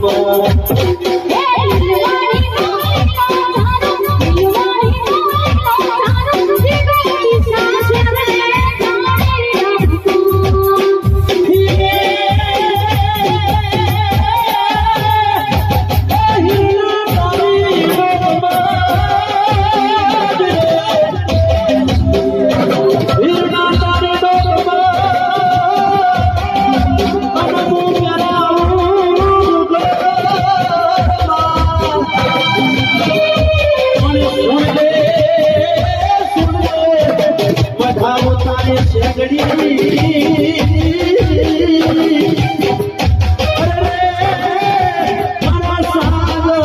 Oh, ભાવ તારે શેગડી.